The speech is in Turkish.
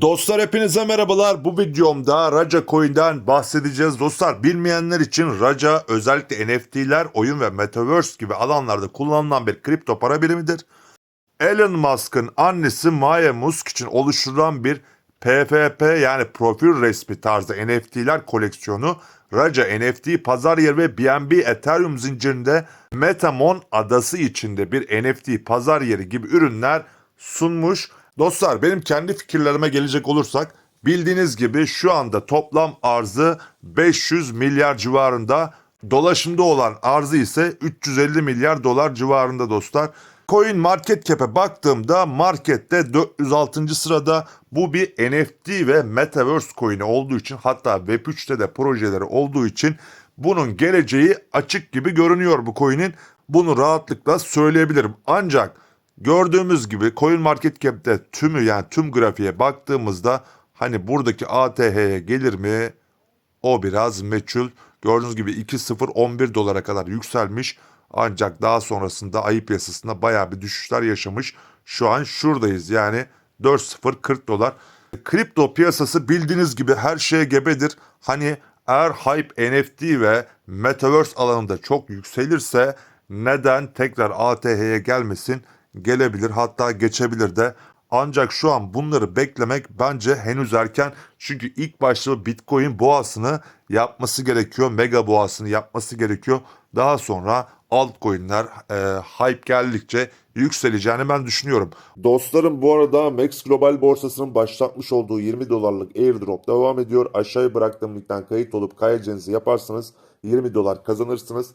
Dostlar hepinize merhabalar. Bu videomda Raja Coin'den bahsedeceğiz. Dostlar bilmeyenler için Raja özellikle NFT'ler, oyun ve Metaverse gibi alanlarda kullanılan bir kripto para birimidir. Elon Musk'ın annesi Maya Musk için oluşturulan bir PFP yani profil resmi tarzı NFT'ler koleksiyonu Raja NFT pazar yeri ve BNB Ethereum zincirinde Metamon adası içinde bir NFT pazar yeri gibi ürünler sunmuş. Dostlar benim kendi fikirlerime gelecek olursak bildiğiniz gibi şu anda toplam arzı 500 milyar civarında dolaşımda olan arzı ise 350 milyar dolar civarında dostlar. Coin Market Cap'e baktığımda markette 406. sırada bu bir NFT ve Metaverse coin'i olduğu için hatta Web3'te de projeleri olduğu için bunun geleceği açık gibi görünüyor bu coin'in. Bunu rahatlıkla söyleyebilirim. Ancak gördüğümüz gibi Coin Market Cap'te tümü yani tüm grafiğe baktığımızda hani buradaki ATH'ye gelir mi? O biraz meçhul. Gördüğünüz gibi 2.0 11 dolara kadar yükselmiş. Ancak daha sonrasında ayı piyasasında bayağı bir düşüşler yaşamış. Şu an şuradayız yani 4.0 40 dolar. Kripto piyasası bildiğiniz gibi her şeye gebedir. Hani eğer hype NFT ve Metaverse alanında çok yükselirse neden tekrar ATH'ye gelmesin? Gelebilir hatta geçebilir de. Ancak şu an bunları beklemek bence henüz erken. Çünkü ilk başta Bitcoin boğasını yapması gerekiyor. Mega boğasını yapması gerekiyor. Daha sonra altcoin'ler e, hype geldikçe yükseleceğini ben düşünüyorum. Dostlarım bu arada Max Global borsasının başlatmış olduğu 20 dolarlık airdrop devam ediyor. Aşağıya bıraktığım linkten kayıt olup kaydedeceğinizi yaparsanız 20 dolar kazanırsınız.